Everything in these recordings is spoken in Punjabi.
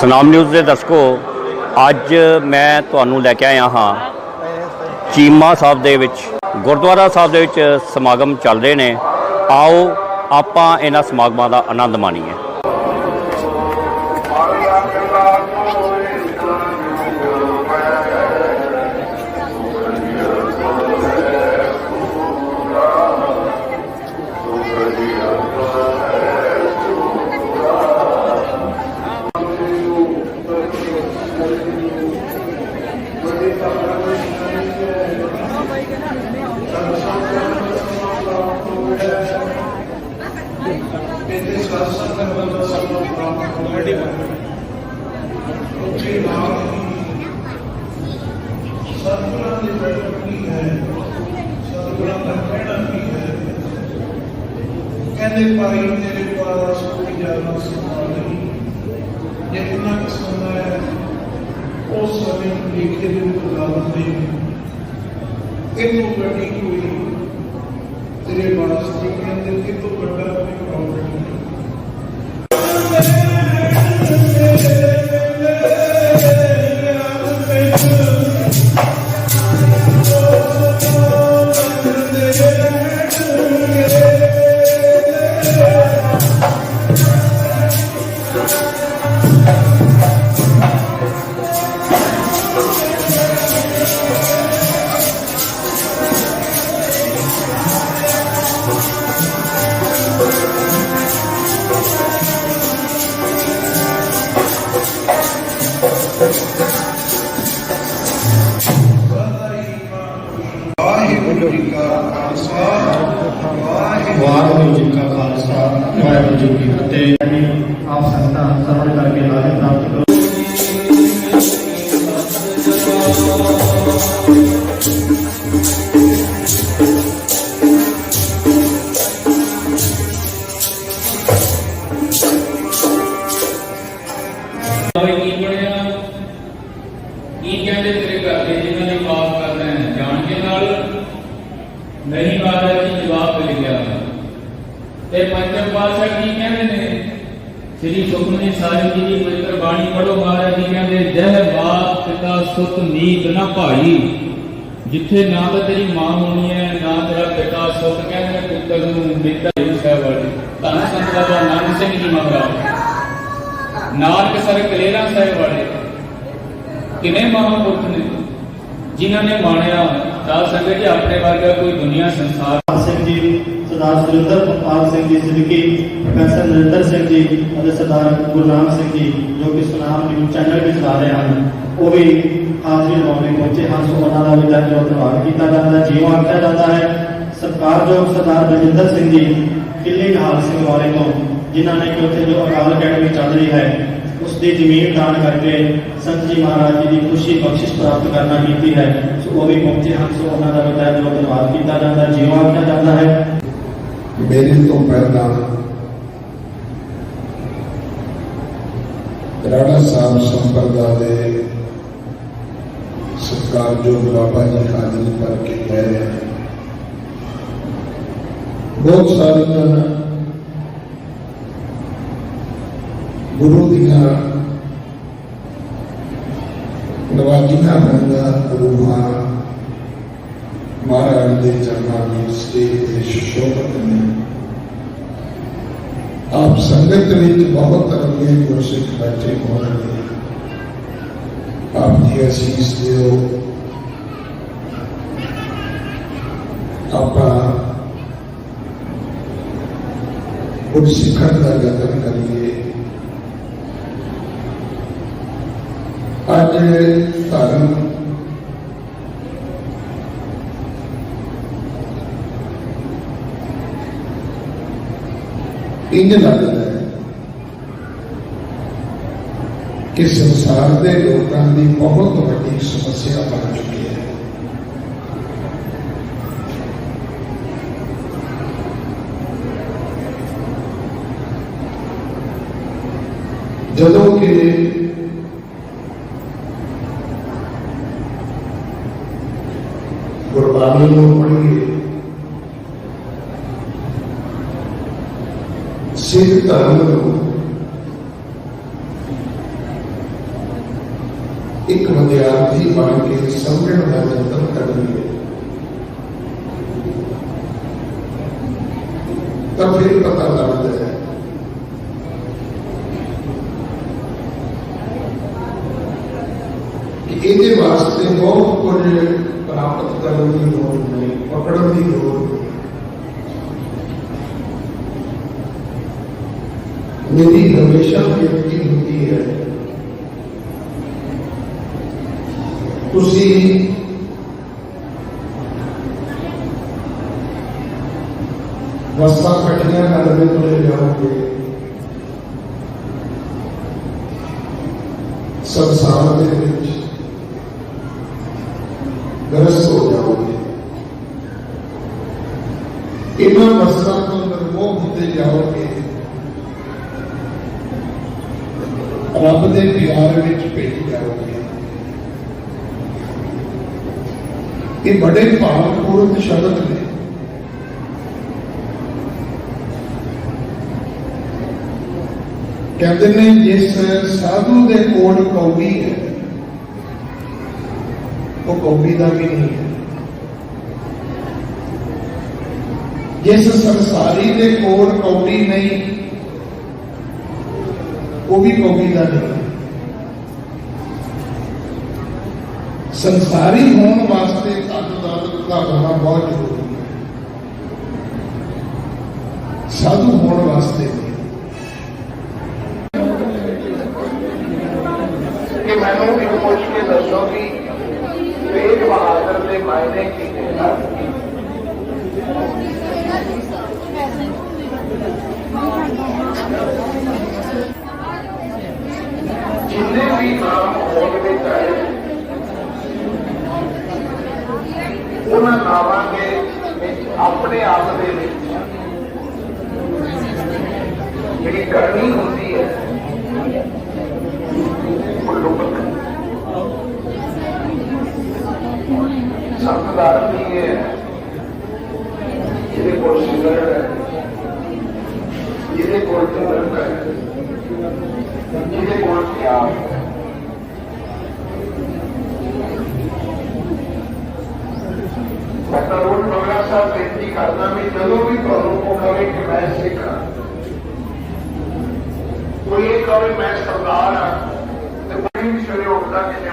ਸਨਾਮ ਨਿਊਜ਼ ਦੇ ਦਰਸ਼ਕੋ, ਅੱਜ ਮੈਂ ਤੁਹਾਨੂੰ ਲੈ ਕੇ ਆਇਆ ਹਾਂ ਚੀਮਾ ਸਾਹਿਬ ਦੇ ਵਿੱਚ, ਗੁਰਦੁਆਰਾ ਸਾਹਿਬ ਦੇ ਵਿੱਚ ਸਮਾਗਮ ਚੱਲ ਰਹੇ ਨੇ। ਆਓ, ਆਪਾਂ ਇਹਨਾਂ ਸਮਾਗਮਾਂ ਦਾ ਆਨੰਦ ਮਾਣੀਏ। ਕਹਿੰਦੇ ਭਾਈ ਤੇਰੇ ਪਾਸ ਕੋਈ ਜਾਣਾ ਸਮਾਂ ਨਹੀਂ ਜੇ ਇੰਨਾ ਕੁ ਸਮਾਂ ਹੈ ਉਸ ਸਮੇਂ ਨੂੰ ਲਿਖੇ ਦੇ ਉਦਾਹਰਨ ਦੇ ਇਹਨੂੰ ਵੱਡੀ ਕੋਈ ਤੇਰੇ ਵਾਸਤੇ ਕਹਿੰਦੇ ਕਿ ਤੂੰ ਵੱਡਾ ਪੁੱਤਰ ਨੂੰ ਸਾਹਿਬ ਵਾਲੇ ਧੰਨ ਸੰਤ ਬਾਬਾ ਨਾਨਕ ਸਿੰਘ ਜੀ ਮਹਾਰਾਜ ਨਾਨਕ ਸਰ ਕਲੇਰਾ ਸਾਹਿਬ ਵਾਲੇ। ਕਿਨੇ ਮਹਾਂਪੁਰਖ ਨੇ। ਜਿਨ੍ਹਾਂ ਨੇ ਮਾਣਿਆ ਸਾਧ ਸੰਗਤ ਜੀ, ਆਪਣੇ ਵਰਗਾ ਕੋਈ ਦੁਨੀਆ ਸੰਸਾਰ ਸਿੰਘ ਜੀ, ਸਰਦਾਰ ਸੁਰਿੰਦਰ ਪਾਲ ਸਿੰਘ ਜੀ ਸਿੱਧਕੀ ਪ੍ਰੋਫੈਸਰ ਨਰਿੰਦਰ ਸਿੰਘ ਜੀ ਅਤੇ ਸਰਦਾਰ ਗੁਰਨਾਮ ਸਿੰਘ ਜੀ, ਜੋ ਕਿ ਸੁਨਾਮ ਨਿਊਜ਼ ਚੈਨਲ ਵਿੱਚ ਚਲਾ ਰਹੇ ਹਨ, ਉਹ ਵੀ ਹਾਜ਼ਰੀ ਲਾਉਣੇ ਪਹੁੰਚੇ ਹਨ। ਸੋ ਉਹਨਾਂ ਦਾ ਵੀ ਦਿਲ ਧੰਨਵਾਦ ਕੀਤਾ ਜਾਂਦਾ ਹੈ। ਜਿਉਂ ਆਖਿਆ ਜਾਂਦਾ ਹੈ ਸਤਿਕਾਰਯੋਗ ਸਰਦਾਰ ਬਲਜਿੰਦਰ ਸਿੰਘ ਜੀ ਕਿੱਲੇ ਕਹਾਲ ਸਿੰਘ ਵਾਲੇ ਤੋਂ, ਜਿਨ੍ਹਾਂ ਨੇ ਕਿ ਉੱਥੇ ਜੋ ਅਕਾਲ ਅਕੈਡਮੀ ਚੱਲ ਰਹੀ ਹੈ, ਉਸ ਦੀ ਜ਼ਮੀਨ ਦਾਨ ਕਰਕੇ ਸੰਤ ਜੀ ਮਹਾਰਾਜ ਜੀ ਦੀ ਖੁਸ਼ੀ ਬਖਸ਼ਿਸ਼ ਪ੍ਰਾਪਤ ਕਰਨਾ ਕੀਤੀ ਹੈ, ਸੋ ਉਹ ਵੀ ਪਹੁੰਚੇ ਹਨ, ਸੋ ਉਹਨਾਂ ਦਾ ਵੀ ਜੋ ਧੰਨਵਾਦ ਕੀਤਾ ਜਾਂਦਾ ਹੈ ਜਿਉਂ ਜਾਂਦਾ ਹੈ। ਮੇਰੇ ਤੋਂ ਪਹਿਲਾਂ ਰਾਣਾ ਸਾਹਿਬ ਸੰਪਰਦਾ ਦੇ ਸਤਿਕਾਰਯੋਗ ਬਾਬਾ ਜੀ ਹਾਜ਼ਰੀ ਭਰ ਗਏ ਬਹੁਤ ਸਾਰੀਆਂ ਗੁਰੂ ਦੀਆਂ ਨਵਾਜੀਆਂ ਹੋਈਆਂ ਰੂਹਾਂ ਮਹਾਰਾਜ ਦੇ ਚਰਨਾਂ ਵਿੱਚ ਸਟੇਜ ਤੇ ਸ਼ੋਭਤ ਨੇ ਆਪ ਸੰਗਤ ਵਿੱਚ ਬਹੁਤ ਰੰਗੇ ਗੁਰਸਿੱਖ ਬੈਠੇ ਹੋਣਗੇ। ਆਪ ਦੀ ਅਸੀਸ ਦਿਓ ਆਪਾਂ ਗੁਰਸਿੱਖਾਂ ਦਾ ਯਤਨ ਕਰੀਏ ਅੱਜ ਧਰਮ ਇੰਜ ਲੱਗਦਾ ਹੈ ਕਿ ਸੰਸਾਰ ਦੇ ਲੋਕਾਂ ਦੀ ਬਹੁਤ ਵੱਡੀ ਸਮੱਸਿਆ ਬਣ ਚੁੱਕੀ ਹੈ ਜਦੋਂ ਕਿ ਗੁਰਬਾਣੀ ਨੂੰ ਪੜ੍ਹੀਏ ਸਿੱਖ ਧਰਮ ਨੂੰ ਇੱਕ ਵਿਦਿਆਰਥੀ ਬਣ ਕੇ ਸਮਝਣ ਦਾ ਯਤਨ ਕਰੀਏ ਤਾਂ ਫਿਰ ਪਤਾ ਲੱਗਦਾ ਹੈ ਕਿ ਇਹਦੇ ਵਾਸਤੇ ਬਹੁਤ ਕੁਝ ਪ੍ਰਾਪਤ ਕਰਨ ਦੀ ਲੋੜ ਨਹੀਂ, ਪਕੜਨ ਦੀ ਲੋੜ ਮੇਰੀ ਹਮੇਸ਼ਾ ਬੇਨਤੀ ਹੁੰਦੀ ਹੈ। ਤੁਸੀਂ ਵਸਤਾਂ ਇਕੱਠੀਆਂ ਕਰਦੇ ਤੁਰੇ ਜਾਓਗੇ ਸੰਸਾਰ ਦੇ ਵਿੱਚ ਗ੍ਰਸਤ ਹੋ ਜਾਓਗੇ ਇਹਨਾਂ ਵਸਤਾਂ ਤੋਂ ਨਿਰਮੋਹ ਹੁੰਦੇ ਜਾਓਗੇ ਰੱਬ ਦੇ ਪਿਆਰ ਵਿੱਚ ਭੇਜ ਜਾਓਗੇ ਇਹ ਬੜੇ ਭਾਵਪੂਰਨ ਸ਼ਬਦ ਨੇ। ਕਹਿੰਦੇ ਨੇ, ਜਿਸ ਸਾਧੂ ਦੇ ਕੋਲ ਕੌਡੀ ਹੈ, ਉਹ ਕੌਡੀ ਦਾ ਵੀ ਨਹੀਂ ਹੈ। ਜਿਸ ਸੰਸਾਰੀ ਦੇ ਕੋਲ ਕੌਡੀ ਨਹੀਂ ਉਹ ਵੀ ਕੌਡੀ ਦਾ ਨਹੀਂ ਹੈ ਸੰਸਾਰੀ ਹੋਣ ਵਾਸਤੇ ਧਨ ਦੌਲਤ ਦਾ ਹੋਣਾ ਬਹੁਤ ਜ਼ਰੂਰੀ ਹੈ ਸਾਧੂ ਹੋਣ ਵਾਸਤੇ ਨਹੀਂ ਕਿ ਮੈਨੂੰ ਇੱਕ ਪੁੱਛ ਕੇ ਦੱਸੋ ਕਿ ਤੇਗ ਬਹਾਦਰ ਦੇ ਮਾਇਨੇ ਕੀ ਨੇ ਜਿੰਨੇ ਵੀ ਨਾਮ ਹੋਣ ਵਿੱਚ ਆਏ ਉਹਨਾਂ ਨਾਮਾਂ ਦੇ ਵਿੱਚ ਆਪਣੇ ਆਪ ਦੇ ਵਿੱਚ ਜਿਹੜੀ ਕਰਨੀ ਹੁੰਦੀ ਹੈ ਉਹ ਲੁਕਤ ਹੈ ਸੰਤਦਾਰ ਵੀ ਹੈ ਜਿਹਦੇ ਕੋਲ ਸਿਮਰਨ ਹੈ ਜਿਹਦੇ ਕੋਲ ਸਿਮਰਨ ਹੈ ਜਿਹਦੇ ਕੋਲ ਪਿਆਰ ਹੈ ਮੈਂ ਤਾਂ ਰੋਜ਼ ਮਗਰਾ ਸਾਹਿਬ ਬੇਨਤੀ ਕਰਦਾ ਵੀ ਜਦੋਂ ਵੀ ਤੁਹਾਨੂੰ ਉਹ ਕਹੇ ਕਿ ਮੈਂ ਸਿੱਖ ਹਾਂ ਕੋਈ ਇਹ ਕਹੇ ਮੈਂ ਸਰਦਾਰ ਹਾਂ ਤੇ ਕੋਈ ਵੀ ਸਵੇਰੇ ਉੱਠਦਾ ਕਿੰਨੇ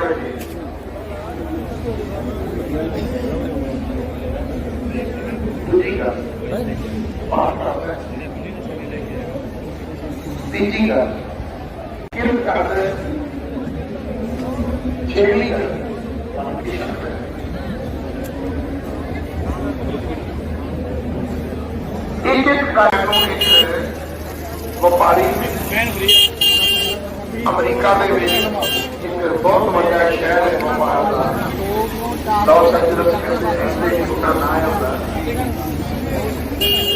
ਵਜੇ ਦੂਜੀ ਗੱਲ ਬਾਹਰ ਕਰਦਾ ਤੀਜੀ ਗੱਲ ਕਿਰਤ ਕਰਦਾ ਛੇਵੀਂ ਗੱਲ ਇੱਕ ਇੱਕ ਕਾਰਨ ਨੂੰ ਇੱਕ ਵਪਾਰੀ ਅਮਰੀਕਾ ਦੇ ਵਿੱਚ ਇੱਕ ਬਹੁਤ ਵੱਡਾ ਸ਼ਹਿਰ ਹੈ ਵਪਾਰ ਦਾ ਲਾਸ ਐਂਜਲਸ ਕਹਿੰਦੇ ਇਸ ਦਾ ਨਾਮ ਹੈ ਉਹਦਾ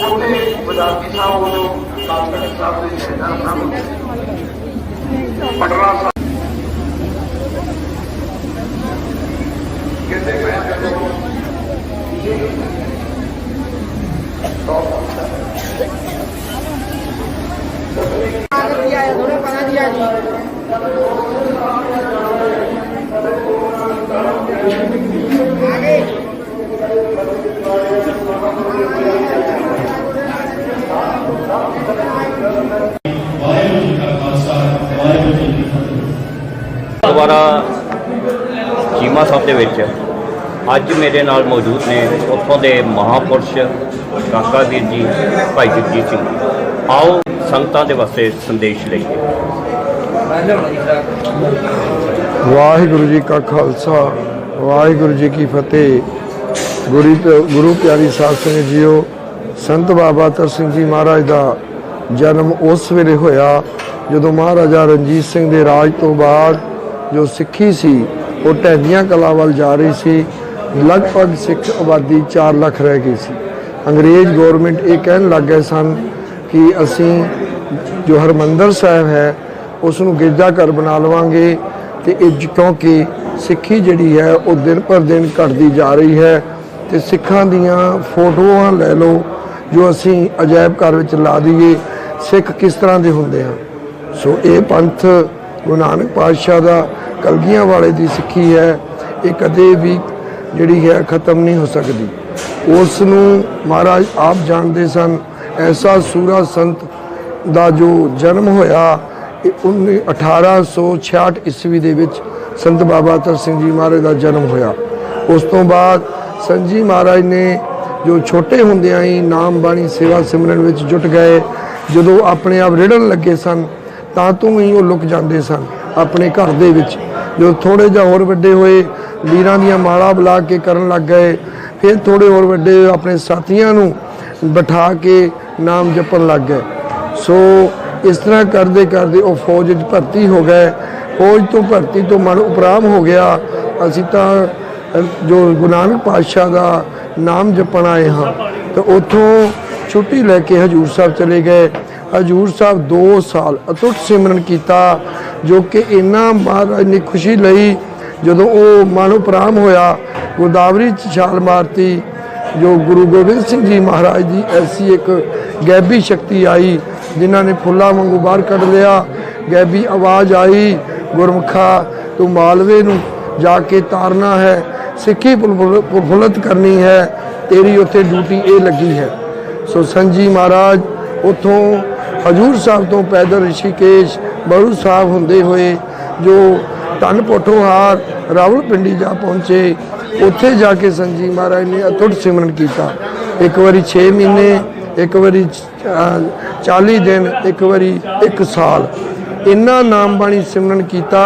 ਉਹਦੇ ਬਜ਼ਾਰੀ ਸਾਹਿਬ ਉਹਨੂੰ ਕਾਲਕਟ ਸਾਹਿਬ ਦੇ ਸ਼ਹਿਰ ਨਾਮ ਪਟਨਾ ਸਾਹਿਬ ਕਹਿੰਦੇ ਮੈਂ ਜਦੋਂ ਵਾਹਿਗੁਰੂ ਜੀ ਕਾ ਖਾਲਸਾ ਵਾਹਿਗੁਰੂ ਜੀ ਕੀ ਫਤਿਹ ਦੁਬਾਰਾ ਚੀਮਾ ਸਾਹਿਬ ਦੇ ਵਿੱਚ ਅੱਜ ਮੇਰੇ ਨਾਲ ਮੌਜੂਦ ਨੇ ਉੱਥੋਂ ਦੇ ਮਹਾਪੁਰਸ਼ ਕਾਕਾ ਵੀਰ ਜੀ, ਭਾਈ ਜਗਜੀਤ ਸਿੰਘ ਆਓ ਸੰਗਤਾਂ ਦੇ ਵਾਸਤੇ ਸੰਦੇਸ਼ ਲਈਏ। ਵਾਹਿਗੁਰੂ ਜੀ ਕਾ ਖਾਲਸਾ, ਵਾਹਿਗੁਰੂ ਜੀ ਕੀ ਫਤਿਹ। ਗੁਰੂ ਗੁਰੂ ਪਿਆਰੀ ਸਾਧ ਸੰਗਤ ਜੀਓ, ਸੰਤ ਬਾਬਾ ਤਰ ਸਿੰਘ ਜੀ ਮਹਾਰਾਜ ਦਾ ਜਨਮ ਉਸ ਵੇਲੇ ਹੋਇਆ ਜਦੋਂ ਮਹਾਰਾਜਾ ਰਣਜੀਤ ਸਿੰਘ ਦੇ ਰਾਜ ਤੋਂ ਬਾਅਦ ਜੋ ਸਿੱਖੀ ਸੀ, ਉਹ ਢਹਿੰਦੀਆਂ ਕਲਾ ਵੱਲ ਜਾ ਰਹੀ ਸੀ। ਲਗਭਗ ਸਿੱਖ ਆਬਾਦੀ 4 ਲੱਖ ਰਹਿ ਗਈ ਸੀ। ਅੰਗਰੇਜ਼ ਗਵਰਨਮੈਂਟ ਇਹ ਕਹਿਣ ਲੱਗ ਗਏ ਸਨ ਕਿ ਅਸੀਂ ਜੋ ਹਰਮੰਦਰ ਸਾਹਿਬ ਹੈ ਉਸ ਨੂੰ ਗਿਰਜਾ ਘਰ ਬਣਾ ਲਵਾਂਗੇ। ਤੇ ਇਹ ਕਿਉਂਕਿ ਸਿੱਖੀ ਜਿਹੜੀ ਹੈ, ਉਹ ਦਿਨ ਪਰ ਦਿਨ ਘਟਦੀ ਜਾ ਰਹੀ ਹੈ। ਤੇ ਸਿੱਖਾਂ ਦੀਆਂ ਫੋਟੋਆਂ ਲੈ ਲਓ, ਜੋ ਅਸੀਂ ਅਜਾਇਬ ਘਰ ਵਿੱਚ ਲਾ ਦਈਏ। ਸਿੱਖ ਕਿਸ ਤਰ੍ਹਾਂ ਦੇ ਹੁੰਦੇ ਹਨ ਸੋ ਇਹ ਪੰਥ ਗੁਰੂ ਨਾਨਕ ਪਾਤਸ਼ਾਹ ਦਾ ਕਲਗੀਆਂ ਵਾਲੇ ਦੀ ਸਿੱਖੀ ਹੈ। ਇਹ ਕਦੇ ਵੀ ਜਿਹੜੀ ਹੈ, ਖਤਮ ਨਹੀਂ ਹੋ ਸਕਦੀ। ਉਸ ਨੂੰ ਮਹਾਰਾਜ ਆਪ ਜਾਣਦੇ ਸਨ, ਐਸਾ ਸੂਰਾ ਸੰਤ ਦਾ ਜੋ ਜਨਮ ਹੋਇਆ 1866 ਈਸਵੀ ਦੇ ਵਿੱਚ ਸੰਤ ਬਾਬਾ ਅਤਰ ਸਿੰਘ ਜੀ ਮਹਾਰਾਜ ਦਾ ਜਨਮ ਹੋਇਆ। ਉਸ ਤੋਂ ਬਾਅਦ ਸੰਤ ਜੀ ਮਹਾਰਾਜ ਨੇ ਜੋ ਛੋਟੇ ਹੁੰਦਿਆਂ ਹੀ ਨਾਮ ਬਾਣੀ ਸੇਵਾ ਸਿਮਰਨ ਵਿੱਚ ਜੁਟ ਗਏ ਜਦੋਂ ਆਪਣੇ ਆਪ ਰਿੜਨ ਲੱਗੇ ਸਨ ਤਾਂ ਤੋਂ ਹੀ ਉਹ ਲੁਕ ਜਾਂਦੇ ਸਨ ਆਪਣੇ ਘਰ ਦੇ ਵਿੱਚ। ਜੋ ਥੋੜੇ ਜਿਹਾ ਹੋਰ ਵੱਡੇ ਹੋਏ ਵੀਰਾਂ ਦੀਆਂ ਮਾਲਾ ਬੁਲਾ ਕੇ ਕਰਨ ਲੱਗ ਗਏ ਫਿਰ ਥੋੜੇ ਹੋਰ ਵੱਡੇ ਹੋਏ, ਆਪਣੇ ਸਾਥੀਆਂ ਨੂੰ ਬਿਠਾ ਕੇ ਨਾਮ ਜਪਣ ਲੱਗ ਗਏ। ਸੋ ਇਸ ਤਰ੍ਹਾਂ ਕਰਦੇ ਕਰਦੇ ਉਹ ਫੌਜ ਵਿੱਚ ਭਰਤੀ ਹੋ ਗਏ। ਫੌਜ ਤੋਂ ਭਰਤੀ ਤੋਂ ਮਨ ਉਪਰਾਮ ਹੋ ਗਿਆ। ਅਸੀਂ ਤਾਂ ਜੋ ਗੁਰੂ ਨਾਨਕ ਪਾਤਸ਼ਾਹ ਦਾ ਨਾਮ ਜਪਣ ਆਏ ਹਾਂ, ਤੇ ਉੱਥੋਂ ਛੁੱਟੀ ਲੈ ਕੇ ਹਜੂਰ ਸਾਹਿਬ ਚਲੇ ਗਏ। ਹਜੂਰ ਸਾਹਿਬ 2 ਸਾਲ ਅਤੁੱਟ ਸਿਮਰਨ ਕੀਤਾ, ਜੋ ਕਿ ਇੰਨਾ ਮਹਾਰਾਜ ਨੇ ਖੁਸ਼ੀ ਲਈ ਜਦੋਂ ਉਹ ਮਨ ਉਪਰਾਮ ਹੋਇਆ। ਗੋਦਾਵਰੀ ਚ ਛਾਲ ਮਾਰਤੀ, ਜੋ ਗੁਰੂ ਗੋਬਿੰਦ ਸਿੰਘ ਜੀ ਮਹਾਰਾਜ ਦੀ ਐਸੀ ਇੱਕ ਗੈਬੀ ਸ਼ਕਤੀ ਆਈ। ਜਿਨ੍ਹਾਂ ਨੇ ਫੁੱਲਾਂ ਵਾਂਗੂ ਬਾਹਰ ਕੱਢ ਲਿਆ, ਗੈਬੀ ਆਵਾਜ਼ ਆਈ, ਗੁਰਮੁਖਾ ਤੂੰ ਮਾਲਵੇ ਨੂੰ ਜਾ ਕੇ ਤਾਰਨਾ ਹੈ, ਸਿੱਖੀ ਪ੍ਰਫੁੱਲ- ਪ੍ਰਫੁੱਲਤ ਕਰਨੀ ਹੈ, ਤੇਰੀ ਉੱਥੇ ਡਿਊਟੀ ਇਹ ਲੱਗੀ ਹੈ। ਸੋ ਸੰਜੀ ਮਹਾਰਾਜ, ਉਥੋਂ ਹਜੂਰ ਸਾਹਿਬ ਤੋਂ ਪੈਦਲ ਰਿਸ਼ੀਕੇਸ਼ ਬੜੂ ਸਾਹਿਬ ਹੁੰਦੇ ਹੋਏ, ਜੋ ਧੰਨ ਪੋਠੋਹਾਰ ਰਾਵਲਪਿੰਡੀ ਜਾ ਪਹੁੰਚੇ, ਉੱਥੇ ਜਾ ਕੇ ਸੰਜੀ ਮਹਾਰਾਜ ਨੇ ਅਤੁੱਟ ਸਿਮਰਨ ਕੀਤਾ। ਇੱਕ ਵਾਰੀ 6 ਮਹੀਨੇ, ਇੱਕ ਵਾਰੀ 40 ਦਿਨ, ਇੱਕ ਵਾਰੀ, ਇੱਕ ਸਾਲ। ਇੰਨਾ ਨਾਮ ਬਾਣੀ ਸਿਮਰਨ ਕੀਤਾ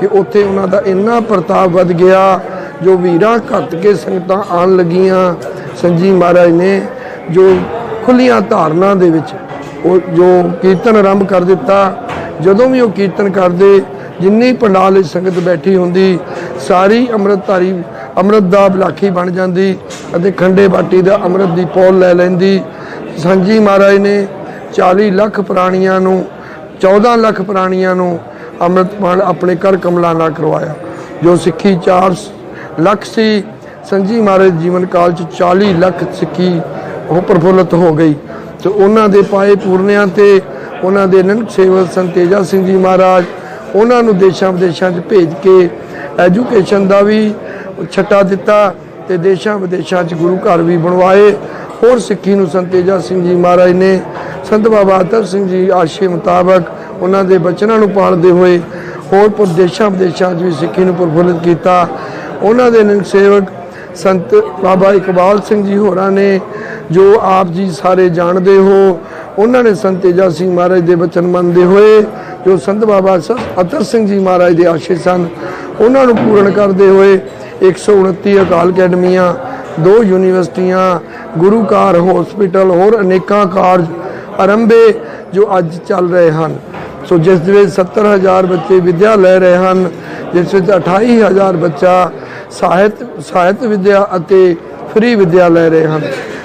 ਕਿ ਉੱਥੇ ਉਹਨਾਂ ਦਾ ਇੰਨਾ ਪ੍ਰਤਾਪ ਵੱਧ ਗਿਆ, ਜੋ ਵੀਰਾਂ ਘੱਟ ਕੇ ਸੰਗਤਾਂ ਆਣ ਲੱਗੀਆਂ, ਸੰਜੀ ਮਹਾਰਾਜ ਨੇ ਜੋ ਖੁੱਲੀਆਂ ਧਾਰਨਾ ਦੇ ਵਿੱਚ ਉਹ ਜੋ ਕੀਰਤਨ ਆਰੰਭ ਕਰ ਦਿੱਤਾ, ਜਦੋਂ ਵੀ ਉਹ ਕੀਰਤਨ ਕਰਦੇ, ਜਿੰਨੀ ਪੰਡਾਲ ਵਿੱਚ ਸੰਗਤ ਬੈਠੀ ਹੁੰਦੀ, ਸਾਰੀ ਅੰਮ੍ਰਿਤਧਾਰੀ, ਅੰਮ੍ਰਿਤ ਦਾ ਬਲਾਖੀ ਬਣ ਜਾਂਦੀ ਅਤੇ ਖੰਡੇ ਬਾਟੀ ਦਾ ਅੰਮ੍ਰਿਤ ਦੀ ਪੌਲ ਲੈ ਲੈਂਦੀ। ਸੰਜੀ ਮਹਾਰਾਜ ਨੇ 40 ਲੱਖ ਪ੍ਰਾਣੀਆਂ ਨੂੰ 14 ਲੱਖ ਪ੍ਰਾਣੀਆਂ ਨੂੰ ਅੰਮ੍ਰਿਤਪਾਲ ਆਪਣੇ ਘਰ ਕਮਲਾ ਨਾਲ ਕਰਵਾਇਆ, ਜੋ ਸਿੱਖੀ 4 ਲੱਖ ਸੀ। ਸੰਜੀ ਮਹਾਰਾਜ ਜੀਵਨ ਕਾਲ ਚ 40 ਲੱਖ ਸਿੱਖੀ ਉਹ ਪ੍ਰਫੁੱਲਤ ਹੋ ਗਈ ਤੇ ਉਹਨਾਂ ਦੇ ਪਾਏ ਪੂਰਨਿਆਂ ਤੇ ਉਹਨਾਂ ਦੇ ਨਨਕ ਸੇਵਕ ਸੰਤ ਤੇਜਾ ਸਿੰਘ ਜੀ ਮਹਾਰਾਜ, ਉਹਨਾਂ ਨੂੰ ਦੇਸ਼ਾਂ ਵਿਦੇਸ਼ਾਂ 'ਚ ਭੇਜ ਕੇ ਐਜੂਕੇਸ਼ਨ ਦਾ ਵੀ ਛੱਟਾ ਦਿੱਤਾ ਤੇ ਦੇਸ਼ਾਂ ਵਿਦੇਸ਼ਾਂ 'ਚ ਗੁਰੂ ਘਰ ਵੀ ਬਣਵਾਏ। ਹੋਰ ਸਿੱਖੀ ਨੂੰ ਸੰਤ ਤੇਜਾ ਸਿੰਘ ਜੀ ਮਹਾਰਾਜ ਨੇ, ਸੰਤ ਬਾਬਾ ਅਤਰ ਸਿੰਘ ਜੀ ਆਸ਼ੇ ਮੁਤਾਬਕ ਉਹਨਾਂ ਦੇ ਬਚਨਾਂ ਨੂੰ ਪਾਲਦੇ ਹੋਏ ਹੋਰ ਪ੍ਰਦੇਸ਼ਾਂ ਵਿਦੇਸ਼ਾਂ 'ਚ ਵੀ ਸਿੱਖੀ ਨੂੰ ਪ੍ਰਫੁੱਲਿਤ ਕੀਤਾ। ਉਹਨਾਂ ਦੇ ਨੰਗ ਸੇਵਕ ਸੰਤ ਬਾਬਾ ਇਕਬਾਲ ਸਿੰਘ ਜੀ ਹੋਰਾਂ ਨੇ, ਜੋ ਆਪ ਜੀ ਸਾਰੇ ਜਾਣਦੇ ਹੋ, ਉਹਨਾਂ ਨੇ ਸੰਤ ਤੇਜਾ ਸਿੰਘ ਮਹਾਰਾਜ ਦੇ ਬਚਨ ਮੰਨਦੇ ਹੋਏ, ਜੋ ਸੰਤ ਬਾਬਾ ਸ- ਅਤਰ ਸਿੰਘ ਜੀ ਮਹਾਰਾਜ ਦੇ ਆਸ਼ੇ ਸਨ, ਉਹਨਾਂ ਨੂੰ ਪੂਰਨ ਕਰਦੇ ਹੋਏ 129 ਅਕਾਲ ਅਕੈਡਮੀਆਂ ਦੋ ਯੂਨੀਵਰਸਿਟੀਆਂ, ਗੁਰੂ ਘਰ ਹਸਪੀਟਲ ਹੋਰ ਅਨੇਕਾਂ ਕਾਰਜ ਆਰੰਭੇ ਜੋ ਅੱਜ ਚੱਲ ਰਹੇ ਹਨ। ਸੋ ਜਿਸ ਦੇ ਵਿੱਚ 70000 ਬੱਚੇ ਵਿਦਿਆ ਲੈ ਰਹੇ ਹਨ, ਜਿਸ ਵਿੱਚ 28000 ਬੱਚਾ ਸਾਹਿਤ ਸਾਹਿਤ ਵਿਦਿਆ ਅਤੇ ਫ੍ਰੀ ਵਿਦਿਆ ਲੈ ਰਹੇ ਹਨ।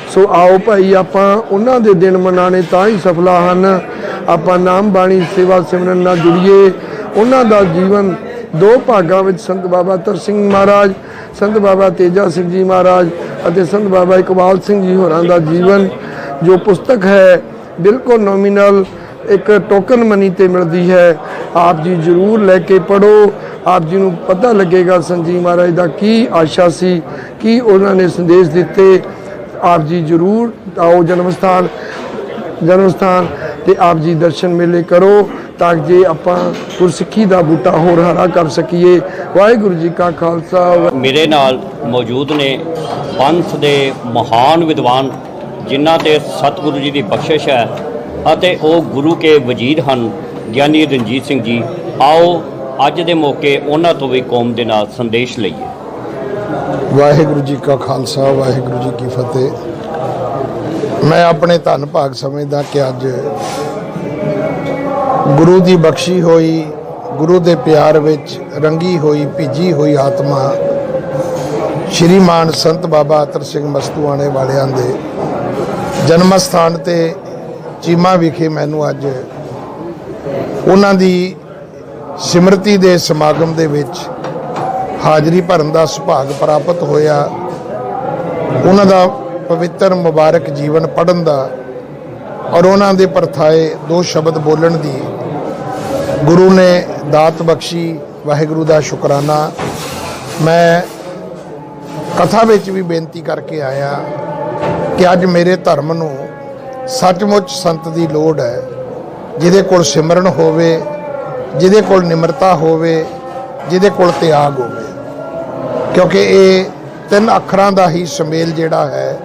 ਸੋ ਆਓ ਭਾਈ, ਆਪਾਂ ਉਹਨਾਂ ਦੇ ਦਿਨ ਮਨਾਣੇ ਤਾਂ ਹੀ ਸਫਲਾ ਹਨ। ਆਪਾਂ ਨਾਮ ਬਾਣੀ ਸੇਵਾ ਸਿਮਰਨ ਨਾਲ ਜੁੜੀਏ। ਉਹਨਾਂ ਦਾ ਜੀਵਨ ਦੋ ਭਾਗਾਂ ਵਿੱਚ ਸੰਤ ਬਾਬਾ ਤਰ ਸਿੰਘ ਮਹਾਰਾਜ ਸੰਤ ਬਾਬਾ ਤੇਜਾ ਸਿੰਘ ਜੀ ਮਹਾਰਾਜ ਅਤੇ ਸੰਤ ਬਾਬਾ ਇਕਬਾਲ ਸਿੰਘ ਜੀ ਹੋਰਾਂ ਦਾ ਜੀਵਨ, ਜੋ ਪੁਸਤਕ ਹੈ, ਬਿਲਕੁਲ ਨੋਮੀਨਲ ਇੱਕ ਟੋਕਨ ਮਨੀ ਤੇ ਮਿਲਦੀ ਹੈ। ਆਪ ਜੀ ਜਰੂਰ ਲੈ ਕੇ ਪੜੋ ਆਪ ਜੀ ਨੂੰ ਪਤਾ ਲੱਗੇਗਾ ਸੰਜੀ ਮਹਾਰਾਜ ਦਾ ਕੀ ਆਸ਼ਾ ਸੀ, ਕੀ ਉਹਨਾਂ ਨੇ ਸੰਦੇਸ਼ ਦਿੱਤੇ। ਆਪ ਜੀ ਜਰੂਰ ਆਓ ਜਨਮ ਸਥਾਨ ਜਨਮ ਸਥਾਨ ਤੇ ਆਪ ਜੀ ਦਰਸ਼ਨ ਮੇਲੇ ਕਰੋ ਤਾਂ ਕਿ ਜੇ ਆਪਾਂ ਗੁਰਸਿੱਖੀ ਦਾ ਬੂਟਾ ਹੋਰ ਹਰਾ ਕਰ ਸਕੀਏ। ਵਾਹਿਗੁਰੂ ਜੀ ਕਾ ਖਾਲਸਾ ਮੇਰੇ ਨਾਲ ਮੌਜੂਦ ਨੇ ਪੰਥ ਦੇ ਮਹਾਨ ਵਿਦਵਾਨ ਜਿਨ੍ਹਾਂ ਤੇ ਸਤਿਗੁਰੂ ਜੀ ਦੀ ਬਖਸ਼ਿਸ਼ ਹੈ ਅਤੇ ਉਹ ਗੁਰੂ ਕੇ ਵਜੀਰ ਹਨ ਗਿਆਨੀ ਰਣਜੀਤ ਸਿੰਘ ਜੀ। ਆਓ ਅੱਜ ਦੇ ਮੌਕੇ ਉਹਨਾਂ ਤੋਂ ਵੀ ਕੌਮ ਦੇ ਨਾਲ ਸੰਦੇਸ਼ ਲਈਏ। ਵਾਹਿਗੁਰੂ ਜੀ ਕਾ ਖਾਲਸਾ ਵਾਹਿਗੁਰੂ ਜੀ ਕੀ ਫਤਿਹ। ਮੈਂ ਆਪਣੇ ਧੰਨ ਭਾਗ ਸਮਝਦਾ ਕਿ ਅੱਜ ਗੁਰੂ ਦੀ ਬਖਸ਼ੀ ਹੋਈ, ਗੁਰੂ ਦੇ ਪਿਆਰ ਵਿੱਚ ਰੰਗੀ ਹੋਈ, ਭਿੱਜੀ ਹੋਈ ਆਤਮਾ ਸ਼੍ਰੀਮਾਨ ਸੰਤ ਬਾਬਾ ਅਤਰ ਸਿੰਘ ਮਸਤੂਆਣੇ ਵਾਲਿਆਂ ਦੇ ਜਨਮ ਸਥਾਨ ਤੇ ਚੀਮਾ ਵਿਖੇ ਮੈਨੂੰ ਅੱਜ ਉਹਨਾਂ ਦੀ ਸਿਮਰਤੀ ਦੇ ਸਮਾਗਮ ਦੇ ਵਿੱਚ ਹਾਜ਼ਰੀ ਭਰਨ ਦਾ ਸੁਭਾਗ ਪ੍ਰਾਪਤ ਹੋਇਆ। ਉਹਨਾਂ ਦਾ ਪਵਿੱਤਰ ਮੁਬਾਰਕ ਜੀਵਨ ਪੜਨ ਦਾ ਔਰ ਉਹਨਾਂ ਦੇ ਪਰਥਾਏ ਦੋ ਸ਼ਬਦ ਬੋਲਣ ਦੀ ਗੁਰੂ ਨੇ ਦਾਤ ਬਖਸ਼ੀ, ਵਾਹਿਗੁਰੂ ਦਾ ਸ਼ੁਕਰਾਨਾ। ਮੈਂ ਕਥਾ ਵਿੱਚ ਵੀ ਬੇਨਤੀ ਕਰਕੇ ਆਇਆ ਕਿ ਅੱਜ ਮੇਰੇ ਧਰਮ ਨੂੰ ਸੱਚਮੁੱਚ ਸੰਤ ਦੀ ਲੋੜ ਹੈ, ਜਿਹਦੇ ਕੋਲ ਸਿਮਰਨ ਹੋਵੇ, ਜਿਹਦੇ ਕੋਲ ਨਿਮਰਤਾ ਹੋਵੇ, ਜਿਹਦੇ ਕੋਲ ਤਿਆਗ ਹੋਵੇ। ਕਿਉਂਕਿ ਇਹ ਤਿੰਨ ਅੱਖਰਾਂ ਦਾ ਹੀ ਸੁਮੇਲ ਜਿਹੜਾ ਹੈ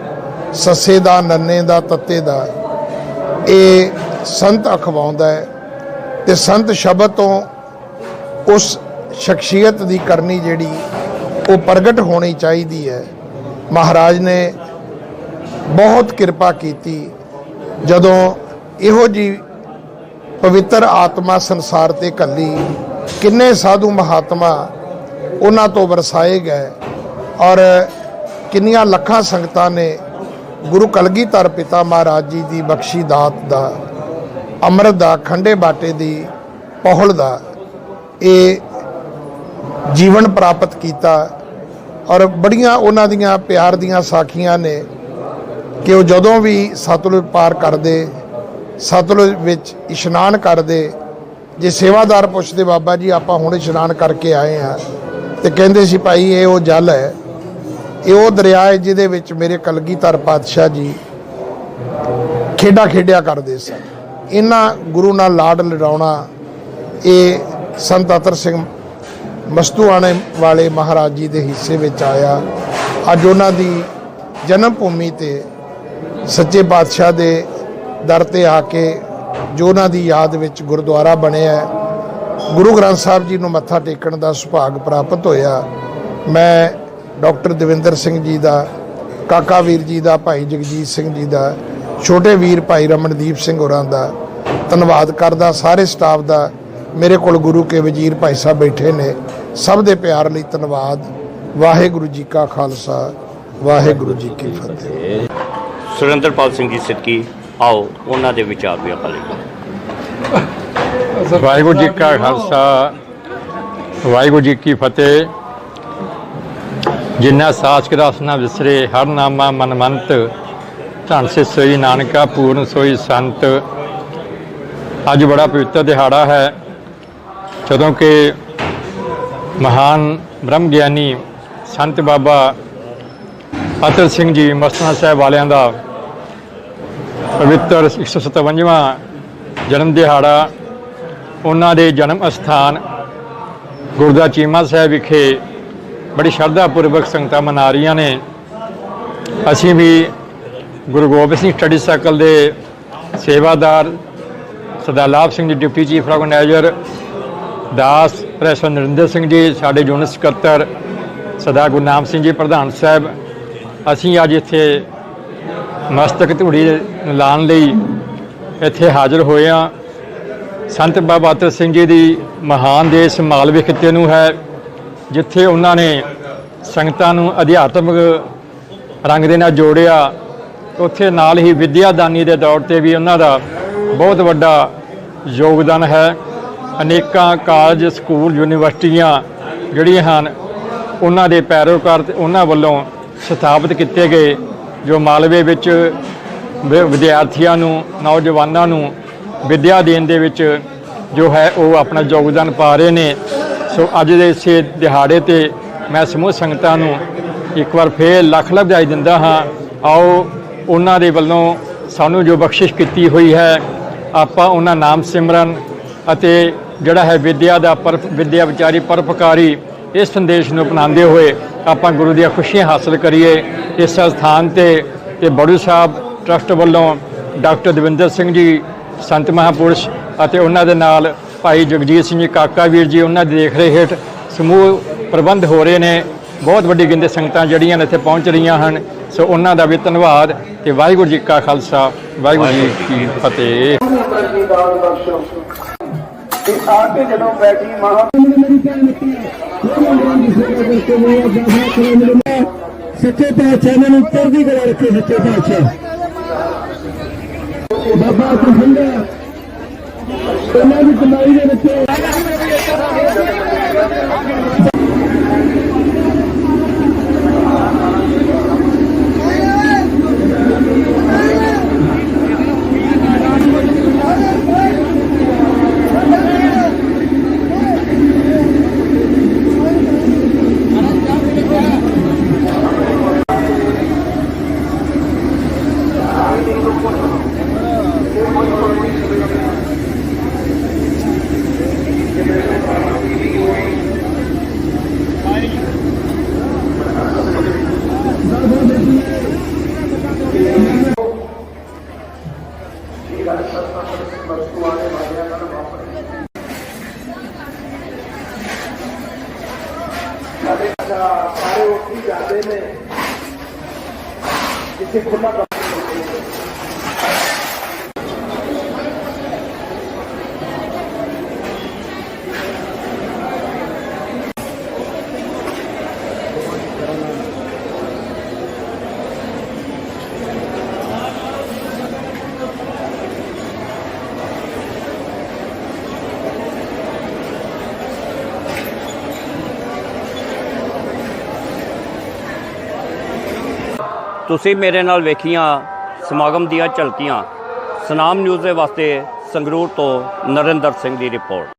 ਸੱਸੇ ਦਾ, ਨੰਨੇ ਦਾ, ਤੱਤੇ ਦਾ। ਇਹ ਸੰਤ ਅਖਵਾਉਂਦਾ ਹੈ ਤੇ ਸੰਤ ਸ਼ਬਦ ਤੋਂ ਉਸ ਸ਼ਖਸੀਅਤ ਦੀ ਕਰਨੀ ਜਿਹੜੀ ਉਹ ਪ੍ਰਗਟ ਹੋਣੀ ਚਾਹੀਦੀ ਹੈ। ਮਹਾਰਾਜ ਨੇ ਬਹੁਤ ਕਿਰਪਾ ਕੀਤੀ ਜਦੋਂ ਇਹੋ ਜੀ ਪਵਿੱਤਰ ਆਤਮਾ ਸੰਸਾਰ ਤੇ ਕੱਲੀ ਕਿੰਨੇ ਸਾਧੂ ਮਹਾਤਮਾ ਉਹਨਾਂ ਤੋਂ ਵਰਸਾਏ ਗਏ ਔਰ ਕਿੰਨੀਆਂ ਲੱਖਾਂ ਸੰਗਤਾਂ ਨੇ ਗੁਰੂ ਕਲਗੀਧਰ ਪਿਤਾ ਮਹਾਰਾਜ ਜੀ ਦੀ ਬਖਸ਼ੀ ਦਾਤ ਦਾ, ਅੰਮ੍ਰਿਤ ਦਾ, ਖੰਡੇ ਬਾਟੇ ਦੀ ਪਹੁਲ ਦਾ ਇਹ ਜੀਵਨ ਪ੍ਰਾਪਤ ਕੀਤਾ ਔਰ ਬੜੀਆਂ ਉਹਨਾਂ ਦੀਆਂ ਪਿਆਰ ਦੀਆਂ ਸਾਖੀਆਂ ਨੇ ਕਿ ਉਹ ਜਦੋਂ ਵੀ ਸਤਲੁਜ ਪਾਰ ਕਰਦੇ, ਸਤਲੁਜ ਵਿੱਚ ਇਸ਼ਨਾਨ ਕਰਦੇ, ਜੇ ਸੇਵਾਦਾਰ ਪੁੱਛਦੇ, ਬਾਬਾ ਜੀ, ਆਪਾਂ ਹੁਣ ਇਸ਼ਨਾਨ ਕਰਕੇ ਆਏ ਆ ਤੇ ਕਹਿੰਦੇ ਸੀ, ਭਾਈ, ਇਹ ਉਹ ਜਲ ਹੈ ਇਹ ਉਹ ਦਰਿਆ ਹੈ ਜਿਹਦੇ ਵਿੱਚ ਮੇਰੇ ਕਲਗੀਧਰ ਪਾਤਸ਼ਾਹ ਜੀ ਖੇਡਾਂ ਖੇਡਿਆ ਕਰਦੇ ਸਨ। ਇਹਨਾਂ ਗੁਰੂ ਨਾਲ ਲਾਡ ਲੜਾਉਣਾ ਇਹ ਸੰਤ ਅਤਰ ਸਿੰਘ ਮਸਤੂਆਣੇ ਵਾਲੇ ਮਹਾਰਾਜ ਜੀ ਦੇ ਹਿੱਸੇ ਵਿੱਚ ਆਇਆ। ਅੱਜ ਉਹਨਾਂ ਦੀ ਜਨਮ ਭੂਮੀ ਤੇ ਸੱਚੇ ਪਾਤਸ਼ਾਹ ਦੇ ਦਰ ਤੇ ਆ ਕੇ ਜੋ ਉਹਨਾਂ ਦੀ ਯਾਦ ਵਿੱਚ ਗੁਰਦੁਆਰਾ ਬਣਿਆ ਹੈ, ਗੁਰੂ ਗ੍ਰੰਥ ਸਾਹਿਬ ਜੀ ਨੂੰ ਮੱਥਾ ਟੇਕਣ ਦਾ ਸੁਭਾਗ ਪ੍ਰਾਪਤ ਹੋਇਆ। ਮੈਂ ਡਾਕਟਰ ਦਵਿੰਦਰ ਸਿੰਘ ਜੀ ਦਾ ਕਾਕਾ ਵੀਰ ਜੀ ਦਾ ਭਾਈ ਜਗਜੀਤ ਸਿੰਘ ਜੀ ਦਾ ਛੋਟੇ ਵੀਰ ਭਾਈ ਰਮਨਦੀਪ ਸਿੰਘ ਹੋਰਾਂ ਦਾ ਧੰਨਵਾਦ ਕਰਦਾ। ਸਾਰੇ ਸਟਾਫ ਦਾ ਮੇਰੇ ਕੋਲ ਗੁਰੂ ਕੇ ਵਜ਼ੀਰ ਭਾਈ ਸਾਹਿਬ ਬੈਠੇ ਨੇ। ਸਭ ਦੇ ਪਿਆਰ ਲਈ ਧੰਨਵਾਦ। ਵਾਹਿਗੁਰੂ ਜੀ ਕਾ ਖਾਲਸਾ ਵਾਹਿਗੁਰੂ ਜੀ ਕੀ ਫਤਿਹ। ਸੁਰਿੰਦਰਪਾਲ ਸਿੰਘ ਜੀ ਸਿੱਕੀ ਆਓ ਉਹਨਾਂ ਦੇ ਵਿਚਾਰ ਵੀ ਆਪਾਂ ਲਈਏ ਵਾਹਿਗੁਰੂ ਜੀ ਕਾ ਖਾਲਸਾ ਵਾਹਿਗੁਰੂ ਜੀ ਕੀ ਫਤਿਹ। ਜਿਨ੍ਹਾਂ ਸਾਚ ਕਰਾਸਨਾ ਵਿਸਰੇ, ਹਰ ਨਾਮਾ ਮਨਮੰਤ। ਧੰਨ ਸੇ ਸੋਈ ਨਾਨਕਾ ਪੂਰਨ ਸੋਈ ਸੰਤ। ਅੱਜ ਬੜਾ ਪਵਿੱਤਰ ਦਿਹਾੜਾ ਹੈ। ਜਦੋਂ ਕਿ ਮਹਾਨ ਬ੍ਰਹਮ ਗਿਆਨੀ ਸੰਤ ਬਾਬਾ ਅਤਰ ਸਿੰਘ ਜੀ, ਮਸਤਨਾ ਸਾਹਿਬ ਵਾਲਿਆਂ ਦਾ ਪਵਿੱਤਰ 157ਵਾਂ ਜਨਮ ਦਿਹਾੜਾ, ਉਹਨਾਂ ਦੇ ਜਨਮ ਅਸਥਾਨ ਗੁਰਦਾ ਚੀਮਾ ਸਾਹਿਬ ਵਿਖੇ ਬੜੀ ਸ਼ਰਧਾ ਪੂਰਵਕ ਸੰਗਤਾਂ ਮਨਾ ਰਹੀਆਂ ਨੇ। ਅਸੀਂ ਵੀ ਗੁਰੂ ਗੋਬਿੰਦ ਸਿੰਘ ਸਟੱਡੀ ਸਰਕਲ ਦੇ ਸੇਵਾਦਾਰ Sardar Labh Singh ji, deputy chief organizer ਦਾਸ ਪ੍ਰੋਫੈਸਰ ਨਰਿੰਦਰ ਸਿੰਘ ਜੀ, ਸਾਡੇ ਜੂਨਿਅਰ ਸਕੱਤਰ ਸਰਦਾਰ ਗੁਰਨਾਮ ਸਿੰਘ ਜੀ, ਪ੍ਰਧਾਨ ਸਾਹਿਬ, ਅਸੀਂ ਅੱਜ ਇੱਥੇ ਮਸਤਕ ਧੂੜੀ ਲਾਣ ਲਈ ਇੱਥੇ ਹਾਜ਼ਰ ਹੋਏ ਹਾਂ। ਸੰਤ ਬਾਬਾ ਅਤਰ ਸਿੰਘ ਜੀ ਦੀ ਮਹਾਨ ਦੇਸ਼ ਮਾਲਵੇ ਖਿੱਤੇ ਨੂੰ ਹੈ। ਜਿੱਥੇ ਉਹਨਾਂ ਨੇ ਸੰਗਤਾਂ ਨੂੰ ਅਧਿਆਤਮਿਕ ਰੰਗ ਦੇ ਨਾਲ ਜੋੜਿਆ, ਉੱਥੇ ਨਾਲ ਹੀ ਵਿਦਿਆ ਦਾਨੀ ਦੇ ਦੌਰ ਤੇ ਵੀ ਉਹਨਾਂ ਦਾ ਬਹੁਤ ਵੱਡਾ ਯੋਗਦਾਨ ਹੈ। ਅਨੇਕਾਂ ਕਾਲਜ, ਸਕੂਲ, ਯੂਨੀਵਰਸਿਟੀਆਂ ਜਿਹੜੀਆਂ ਹਨ, ਉਹਨਾਂ ਦੇ ਪੈਰੋਕਾਰ ਤੇ ਉਹਨਾਂ ਵੱਲੋਂ ਸਥਾਪਿਤ ਕੀਤੇ ਗਏ, ਜੋ ਮਾਲਵੇ ਵਿੱਚ ਵਿ- ਵਿਦਿਆਰਥੀਆਂ ਨੂੰ, ਨੌਜਵਾਨਾਂ ਨੂੰ ਵਿੱਦਿਆ ਦੇਣ ਦੇ ਵਿੱਚ ਜੋ ਹੈ, ਉਹ ਆਪਣਾ ਯੋਗਦਾਨ ਪਾ ਰਹੇ ਨੇ। ਸੋ ਅੱਜ ਦੇ ਇਸੇ ਦਿਹਾੜੇ ਤੇ ਮੈਂ ਸਮੂਹ ਸੰਗਤਾਂ ਨੂੰ ਇੱਕ ਵਾਰ ਫੇਰ ਲੱਖ ਲੱਖ ਵਧਾਈ ਦਿੰਦਾ ਹਾਂ। ਆਓ, ਉਹਨਾਂ ਦੇ ਵੱਲੋਂ ਸਾਨੂੰ ਜੋ ਬਖਸ਼ਿਸ਼ ਕੀਤੀ ਹੋਈ ਹੈ, ਆਪਾਂ ਉਹਨਾਂ ਨਾਮ ਸਿਮਰਨ ਅਤੇ ਜਿਹੜਾ ਹੈ ਵਿਦਿਆ ਦਾ ਪਰ, ਵਿਦਿਆ ਵਿਚਾਰੀ ਪਰਪਕਾਰੀ ਇਸ ਸੰਦੇਸ਼ ਨੂੰ ਅਪਣਾਉਂਦੇ ਹੋਏ ਆਪਾਂ ਗੁਰੂ ਦੀਆਂ ਖੁਸ਼ੀਆਂ ਹਾਸਲ ਕਰੀਏ। ਇਸ ਸਥਾਨ ਤੇ ਤੇ ਬੜੂ ਸਾਹਿਬ ਟਰਸਟ ਵੱਲੋਂ ਡਾਕਟਰ ਦਵਿੰਦਰ ਸਿੰਘ ਜੀ, ਸੰਤ ਮਹਾਪੁਰਸ਼ ਅਤੇ ਉਹਨਾਂ ਦੇ ਨਾਲ ਭਾਈ ਜਗਜੀਤ ਸਿੰਘ ਜੀ ਕਾਕਾ ਵੀਰ ਜੀ ਉਹਨਾਂ ਦੀ ਦੇਖ ਰੇਖ ਹੇਠ ਸਮੂਹ ਪ੍ਰਬੰਧ ਹੋ ਰਹੇ ਨੇ। ਬਹੁਤ ਵੱਡੀ ਗਿਣਤੀ ਸੰਗਤਾਂ ਜਿਹੜੀਆਂ ਨੇ ਇੱਥੇ ਪਹੁੰਚ ਰਹੀਆਂ ਹਨ। ਸੋ ਉਹਨਾਂ ਦਾ ਵੀ ਧੰਨਵਾਦ ਤੇ ਵਾਹਿਗੁਰੂ ਜੀ ਕਾ ਖਾਲਸਾ ਵਾਹਿਗੁਰੂ ਜੀ ਕੀ ਫਤਿਹ ਅੰਮ੍ਰਿਤ ਦੀ ਦਾਤ ਬਖਸ਼ੋ ਤੇ ਆ ਕੇ ਜਦੋਂ ਬੈਠੀ ਮਹਾ ਸੱਚੇ ਪਾਤਸ਼ਾਹ ਨੇ ਉੱਤਰ ਦੀ ਗੱਲ ਰੱਖੀ ਸੱਚੇ ਪਾਤਸ਼ਾਹ। ਬਾਬਾ ਪ੍ਰਸੰਗਾ ਉਹਨਾਂ ਦੀ ਕਮਾਈ ਦੇ ਵਿੱਚ ਜਾਂਦੇ ਨੇ ਤੁਸੀਂ ਮੇਰੇ ਨਾਲ ਵੇਖੀਆਂ ਸਮਾਗਮ ਦੀਆਂ ਝਲਕੀਆਂ ਸਨਾਮ ਨਿਊਜ਼ ਦੇ ਵਾਸਤੇ ਸੰਗਰੂਰ ਤੋਂ ਨਰਿੰਦਰ ਸਿੰਘ ਦੀ ਰਿਪੋਰਟ।